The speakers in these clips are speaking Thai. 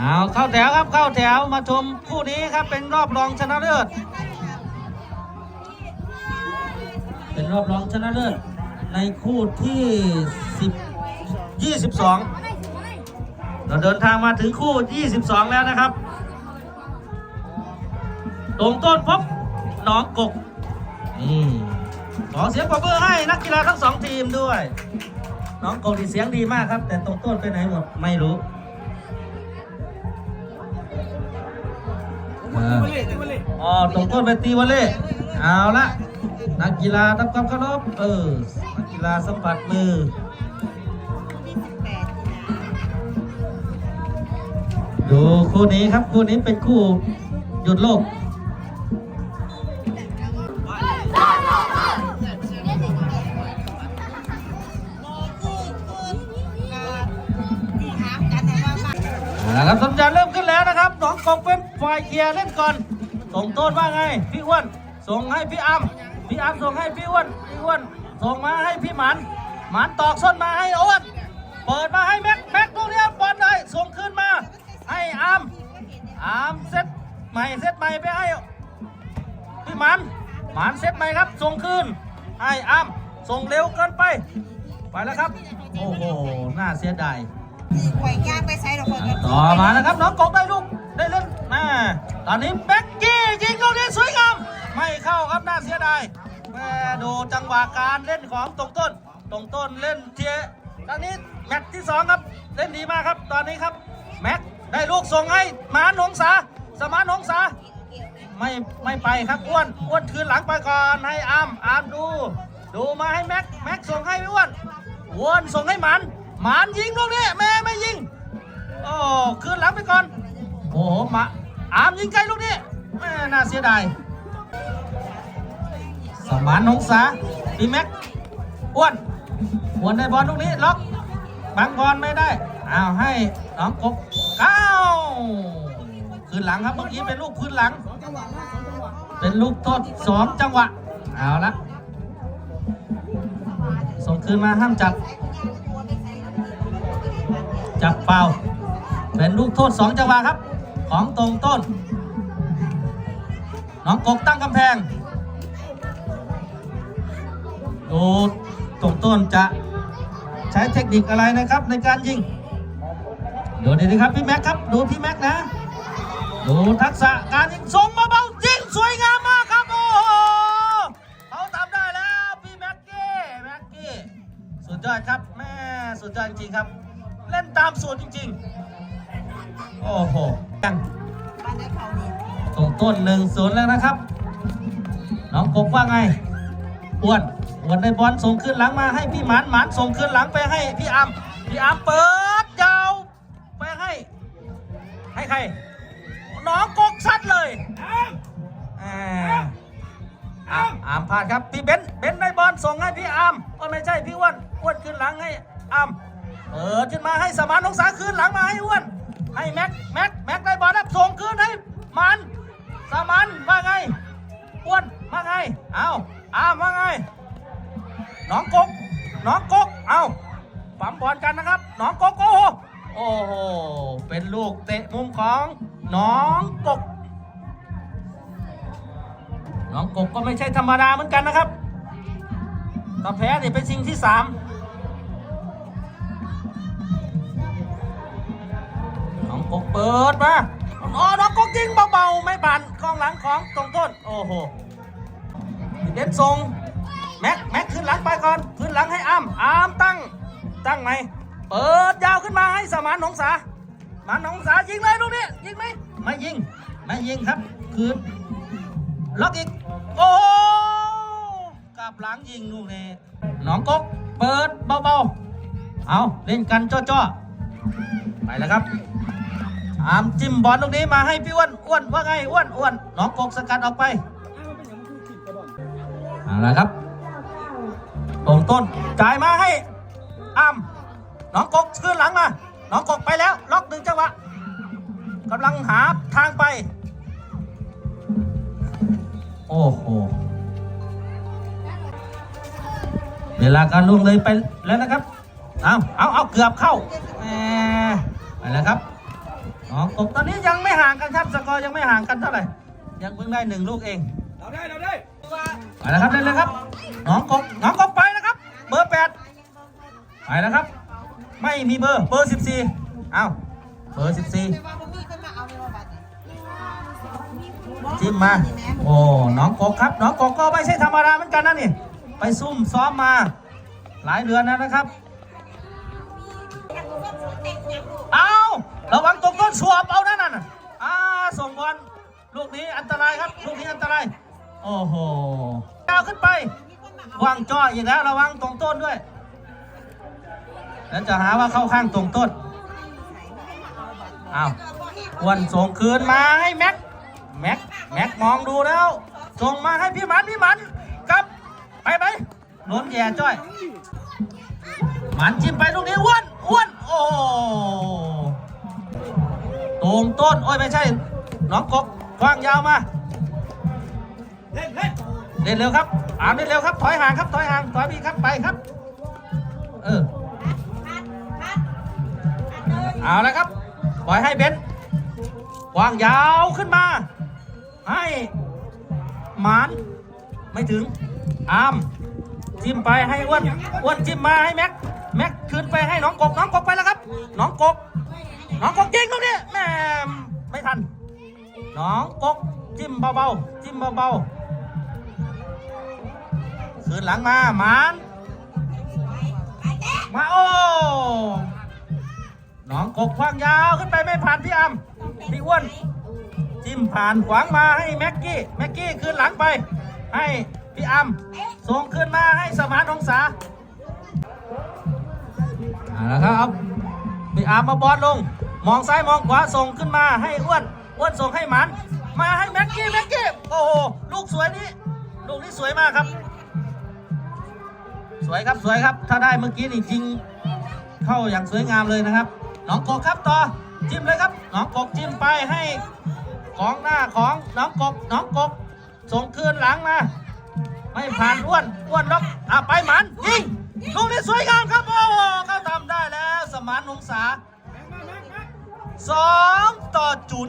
เอาเข้าแถวครับเข้าแถวมาชมคู่นี้ครับเป็นรอบรองชนะเลิศเป็นรอบรองชนะเลิศในคู่ที่10 22 เราเดินทางมาถึงคู่ 22 แล้วนะครับตรงต้นพบหนองกกนี่ขอเสียงปรบมือให้นักกีฬาทั้งสองทีมด้วย น้องกกนี่เสียงดีมากครับ แต่ตรงต้นไปไหนหมดไม่รู้ อออ๋อตรงต้นไปตีวอลเล่เอาละนักกีฬาทำความเคารพเออนักกีฬาสัมผัสมือดูคู่นี้ครับคู่นี้เป็นคู่หยุดโลกเอาละครับสัญญาณเริ่มขึ้นแล้วนะครับหนองกงเป็น ฝ่ายเคลียร์เล่นก่อน ส่งต้นว่าไง พี่อ้วน ส่งให้พี่อัมพี่อัมส่งให้พี่อ้วน พี่อ้วน ส่งมาให้พี่หมัน หมันตอกส้นมาให้อ้วน เปิดมาให้แม็กแม็กตรงนี้บอลได้ส่งขึ้นมา ให้อัมอัมเซตใหม่เซตใหม่ไปให้พี่หมัน หมันเซตใหม่ครับ ส่งคืน ให้อัมส่งเร็วเกินไป ไปแล้วครับ โอ้โห น่าเสียดายหวยย่างไปใช้ดอกคนต่อมานะครับ น้องกบได้ลูก ได้เล่นมา ตอนนี้แบ็กกี้ยิงลูกนี้สวยงาม ไม่เข้าครับน่าเสียดายแม่ดูจังหวะการเล่นของตรงต้น ตรงต้นเล่นเทียตอนนี้แมตช์ที่สองครับเล่นดีมากครับ ตอนนี้ครับแม็กได้ลูกส่งให้มานหงสาสมานหงสาไม่ไม่ไปครับอ้วนอ้วนคืนหลังไปก่อนให้อามอามดู ดูมาให้แม็กแม็กส่งให้อ้วนอ้วนส่งให้หมันหมันยิงลูกนี้แม่ไม่ยิงโอ้คืนหลังไปก่อนโอ้โหมา อามยิงไกลลูกนี้แม่น่าเสียดายสมานหงษาปีแม็กอ้วนอ้วนในบอลลูกนี้ล็อกบังบอลไม่ได้อ้าวให้น้องกบก้าวคืนหลังครับเมื่อกี้เป็นลูกคืนหลัง เป็นลูกโทษสองจังหวะเอาละส่งคืนมาห้ามจับจับเป่าเป็นลูกโทษสองจังหวะครับ ของตรงต้น น้องกกตั้งกำแพงดูตรงต้นจะใช้เทคนิคอะไรนะครับในการยิง ดูดีๆครับพี่แม็กครับ ดูพี่แม็กนะ ดูทักษะการยิงทรงมาเบายิงสวยงามมากครับโอ้โหเขาทำได้แล้วพี่แม็กกี้แม็กกี้สุดยอดครับแม่สุดยอดจริงครับ เล่นตามสูตรจริง ๆ โอ้โหยังบ้านได้เขานี่ตรงต้นหนึ่งศูนย์แล้วนะครับ น้องกบว่าไงอ้วนอ้วนในบอลส่งขึ้นหลังมาให้พี่หมานหมานส่งขึ้นหลังไปให้พี่อัมพี่อัมเปิดยาวไปให้ ให้ใคร น้องกกซัดเลยอ่าอามอามพลาดครับพี่เบนซ์เบนซ์ในบอลส่งให้พี่อัมก็ไม่ใช่พี่อ้วนอ้วนขึ้นหลังให้อัมเปิดขึ้นมาให้สมานองศาขึ้นหลังมาให้อ้วน ให้แม็กแม็กแม็กได้บอลแล้วส่งคืนให้มันสมันว่าไงอ้วนว่าไงเอาอามว่าไงน้องกกน้องกกเอาปั๊มบอลกันนะครับน้องกกโอ้โหโอ้โหเป็นลูกเตะมุมของน้องกกน้องกกก็ไม่ใช่ธรรมดาเหมือนกันนะครับถ้าแพ้เนี่ยเป็นชิงที่สาม กกเปิดมาอ๋อน้องกกยิงเบาๆ ไม่ผ่านกองหลังของตรงต้น โอ้โหเด็ดทรงแม็กแม็กขึ้นหลังไปก่อน ขึ้นหลังให้อ้ามอ้าตั้ง ตั้งไหม เปิดยาวขึ้นมาให้สมานหนองสาสมานหนองสายิงเลยลูกนี้ยิงไหมไม่ยิง ไม่ยิงครับ คืนล็อกอีก โอ้โหกลับหลังยิงลูกนี้หนองกก เปิดเบาๆ เอาเล่นกันจ้อๆ ไปแล้วครับามจิ้มบอลลูกนี้มาให้พี่อ้วนอ้วนว่าไงอ้วนอ้วนหนองกกสกัดออกไปเอาละครับตรงต้นจ่ายมาให้อ้ำน้องกกขึ้นหลังมา น้องกกไปแล้ว ล็อกหนึ่งจังหวะกำลังหาทางไป โอ้โห เวลาการล่วงเลยไปแล้วนะครับ เอาเอาเอาเกือบเข้าแหมไปแล้วครับ น้องกบตอนนี้ยังไม่ห่างกันครับ สกอร์ยังไม่ห่างกันเท่าไหร่ ยังเพิ่งได้หนึ่งลูกเองเราได้เราได้ไปแล้วครับเล่นเลยครับ น้องกบน้องกบไปนะครับ เบอร์แปดไปแล้วครับ ไม่มีเบอร์เบอร์สิบสี่เอ้าเบอร์สิบสี่ไม่ว่าพวกนี้ขึ้นมาเอาในว่าบัตรนี่จิ้มมา โอ้น้องกบครับน้องกบก็ไม่ใช่ธรรมดาเหมือนกันนะนี่ไปซุ่มซ้อมมา หลายเดือนแล้วนะครับ เอาระวังตกต้ นสวบเอานั่นน่ะอ่าส่งบอลลูกนี้อันตรายครับลูกนี้อันตรายโอ้โหก้าวขึ้นไปวางจ้ออีกแล้วระวังตรงต้นด้วย แล้วจะหาว่าเข้าข้างตรงต้นอ้าวอ้วนส่งคืนมาให้แม็กแม็กแม็กมองดูแล้วส่งมาให้พี่หมันพี่หมันกลับไปไหมโดนแย่จ้อยหมันจิ้มไปลูกนี้อ้วนอ้วนโอ้ ตรงต้น โอ้ยไม่ใช่ น้องกบคว้างยาวมา เล่นเล่นเล่นเร็วครับอานเล่นเร็วครับ ถอยห่างครับ ถอยห่าง ถอยพี่ครับ ไปครับ เออ เอาแล้วครับ ปล่อยให้เบนซ์วางยาวขึ้นมา ให้หมาน ไม่ถึง อามจิ้มไปให้อ้วนอ้วนจิ้มมาให้แม็ก แม็กคืนไปให้น้องกบ น้องกบไปแล้วครับ น้องกบ น้องกบยิงตรงนี้แม่ไม่ทัน น้องกบจิ้มเบาๆจิ้มเบาๆคืนหลังมาหมานมาโอ้น้องกบควางยาวขึ้นไปไม่ผ่านพี่อัมพี่อ้วนจิ้มผ่านขวางมาให้แม็กกี้แม็กกี้คืนหลังไป ให้พี่อัมส่งขึ้นมาให้สมานองศาเอาละครับพี่อาร์มมาบอลลง มองซ้ายมองขวาส่งขึ้นมาให้อ้วนอ้วนส่งให้หมัน มาให้แม็กกี้แม็กกี้โอ้โหลูกสวยนี้ลูกนี้สวยมากครับ สวยครับสวยครับ ถ้าได้เมื่อกี้นี่จริงเข้าอย่างสวยงามเลยนะครับน้องกบครับต่อจิ้มเลยครับน้องกบจิ้มไปให้ของหน้าของน้องกบน้องกบส่งคืนหลังมาไม่ผ่านอ้วนอ้วนล็อกอะไปหมันยิงลูกนี้สวยงามครับโอ้โหเขาทำได้แล้วสมานองศา สองต่อจุน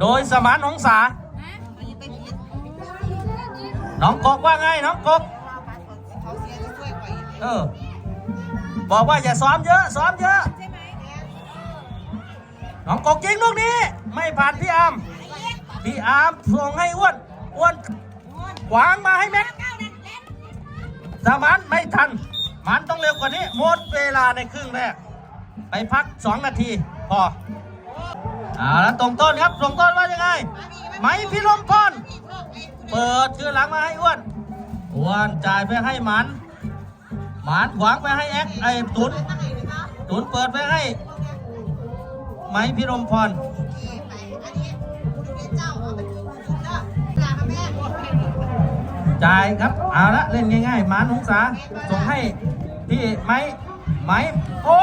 โดยสมานองศาอันนี้เป็นพิษน้องกบว่าไงน้องกบว่าบัตรเขาเสียจะช่วยกว่าอีกเออ บอกว่าอย่าซ้อมเยอะ ซ้อมเยอะ น้องกบยิงลูกนี้ ไม่ผ่านพี่อาร์มพี่อาร์มส่งให้อ้วน อ้วนขวางมาให้แม็กสมานไม่ทัน มันต้องเร็วกว่านี้ หมดเวลาในครึ่งแรก ไปพัก 2 นาทีพอเอาแล้วตรงต้นครับตรงต้นว่ายังไง ไหมพี่ลมพรเปิดคือหลังมาให้อ้วนอ้วนจ่ายไปให้หมันหมันขวางไปให้แอ็กไอตุนตุนเปิดไปให้ไหมพี่ลมพรจ่ายครับเอาละเล่นง่ายๆหมาหนงสาส่งให้พี่ไม้ไม้โอ้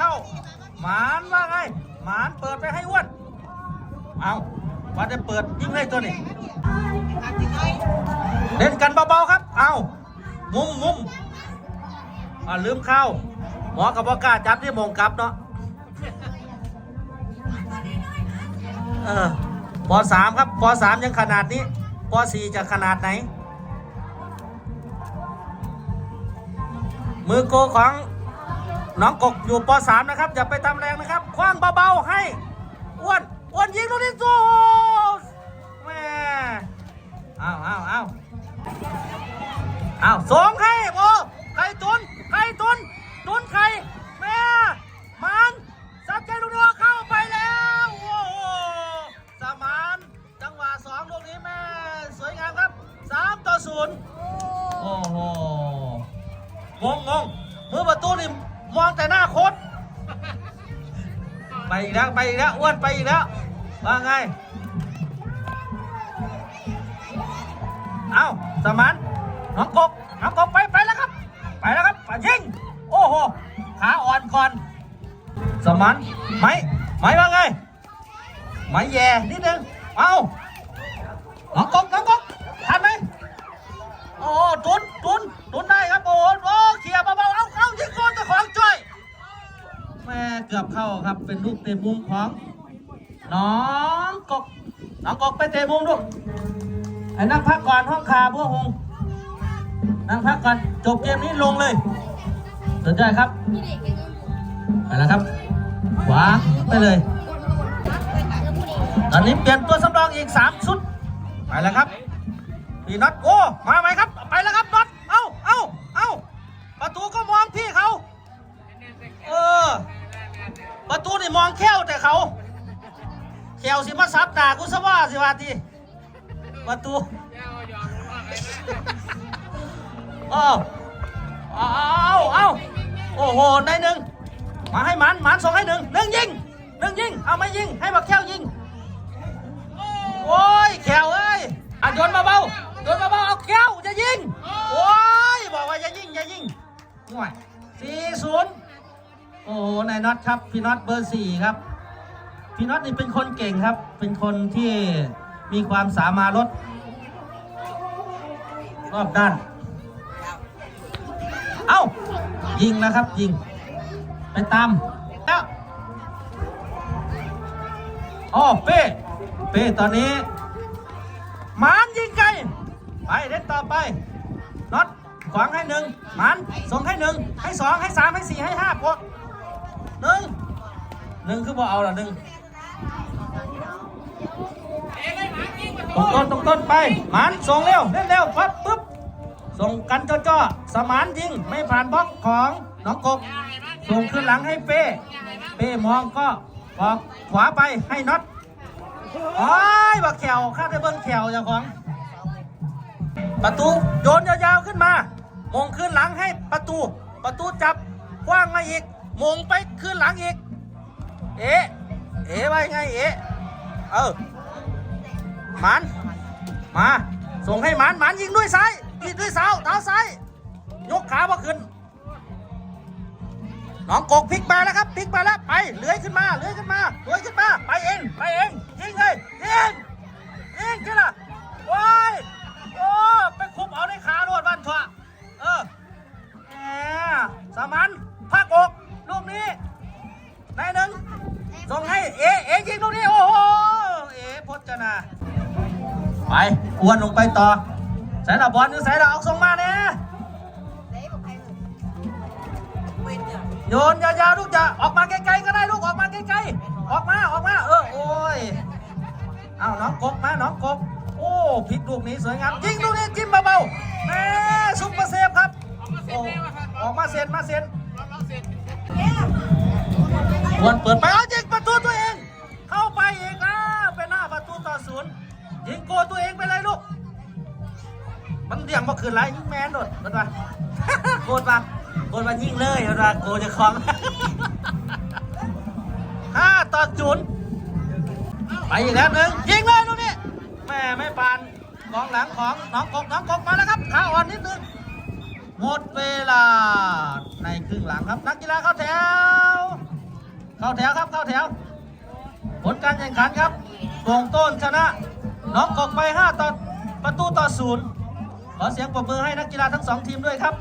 เข้า หมานว่าไง หมานเปิดไปให้อ้วน เอาว่าจะเปิดยิงให้ตัวนี้ เล่นกันเบาๆครับ เอามุมมุมอ่าลืมเข้า หมอกับว่ากล้าจับที่มงกลับเนาะเออปสามครับปสามยังขนาดนี้ปสี่จะขนาดไหน มือโกของ น้องกกอยู่ปสามนะครับ อย่าไปทำแรงนะครับคว้างเบาๆให้อ้วนอ้วนยิงลูกนี้สู้แม่อ้าวอ้าวอ้าวอ้าวสองให้โอ้ไข่ตุนไข่ตุนตุนไข่แม่มันสับใจลูกนี้เข้าไปแล้วโอ้สมานจังหวะสองลูกนี้แม่สวยงามครับสามต่อศูนย์โอ้โหงงงงมือประตูนี่ มองแต่หน้าโคตรไปอีกแล้วไปอีกแล้วอ้วนไปอีกแล้วว่าไง เอาสมานน้องกบน้องกบไปไปแล้วครับ ไปแล้วครับยิงโอ้โหขาอ่อนก่อน สมานไหมไหมว่าไงไหมแย่นิดนึงเอาน้องกบน้องกบทันไหม โอ้โหตุนตุนตุนได้ครับ โอ้โหโอ้เขี่ยเบาๆ เอาเอายิงโกนตะของจ้อย เกือบเข้าครับ เป็น ลูกเตะมุมของน้องกกน้องกกไปเตะมุมลูกไอ้นั่งพักก่อนห้องคาบัวหงนั่งพักก่อนจบเกมนี้ลงเลยสุดยอดครับไปแล้วครับขวาไปเลย ตอนนี้เปลี่ยนตัวสำรองอีก 3 ชุด ไปแล้วครับพี่น็อตโอ้มาไหมครับ ไปแล้วครับ ประตูนี่มองแค่วแต่เขาแควสิมาซับด่ากูซะว่าสิว่าทีประตูเอ้าเอาเอาเอาโอ้โหในหนึ่งมาให้หมันหมันส่งให้หนึ่งหนึ่งยิงหนึ่งยิง เอาไม่ยิง ให้บักแควยิง โอ้ยแควเอ้ยอะโยนมาเบาโยนมาเบาเอาแควจะยิง โอ้ยบอกว่าอย่ายิงอย่ายิงห่วยสี่ศูนย์ โอ้นายน็อตครับ พี่น็อตเบอร์สี่ครับ พี่น็อตนี่เป็นคนเก่งครับ เป็นคนที่มีความสามารถรถรอบด้าน เอ้า ยิงนะครับ ยิง ไปตามแล้วอ๋อเป้เป้ตอนนี้หมานยิงไกล ไปเล่นต่อไปน็อตขวางให้หนึ่งหมานส่งให้หนึ่งให้สองให้สามให้สี่ให้ห้าพวก หนึ่งหนึ่งคือบ่เอาละหนึ่งตรงต้นตรงต้นไปหมานส่งเร็วเร็วเร็วปั๊บปุ๊บส่งกันจ่อๆสมานยิงไม่ผ่านบล็อกของน้องกบส่งขึ้นหลังให้เป้เป้มองก็ออกขวาไปให้น็อตโอ้ยบักแขวข้าได้เบิ้งแขวเจ้าของประตูโยนยาวๆขึ้นมา มงขึ้นหลังให้ประตู ประตูจับกว้างมาอีก มงไปขึ้นหลังอีก เอ๊ะ เอ๊ะไว้ไงเอ๊ะ เออ มัน มา ส่งให้มันมันยิงด้วยซ้ายยิงด้วยเท้าเท้าซ้าย ยกขาบ่ขึ้น น้องกกพลิกมาแล้วครับพลิกมาแล้ว ไป เลื้อยขึ้นมา เลื้อยขึ้นมา เลื้อยขึ้นมา ไปเอง ไปเอง ยิงเลยยิง ยิงขึ้นละว้ายโอ้ไปคุบเอาในขาโดดบ้านถั่วเออ ไปอ้วนลงไปต่อใส่ละบอลอยู่ใส่ละเอาส่งมาเนี่ยไหนบอกใครเว้นเนี่ยโยนยาวๆลูกจะออกมาไกลๆก็ได้ลูกออกมาไกลๆออกมาออกมาเออโอ้ยเอาน้องกบมาน้องกบโอ้ผิดลูกนี้สวยงามยิงลูกนี้จิ้มเบาๆแม่ซุปเปอร์เซฟครับโอ้ออกมาเซ็นมาเซ็นวนเปิดไปเอายิงประตูตัวเอง กตัวเองไปเลยลูก มันเดี่ยงบ่คืนไรยิงแมนโดดโดดมาโกดมาโกดมายิงเลยโดดมาโกจะคล้องห้าต่อศูนย์ไปอีกแล้วหนึ่งยิงเลยลูกนี้แม่ไม่ปานกองหลังของน้องกกน้องกกมาแล้วครับขาอ่อนนิดนึงหมดเวลาในครึ่งหลังครับนักกีฬาเข้าแถว เข้าแถวครับเข้าแถว ผลการแข่งขันครับกงต้นชนะ น้องกกไป 5ต่อประตูต่อศูนย์ขอเสียงปรบมือให้นักกีฬาทั้งสองทีมด้วยครับ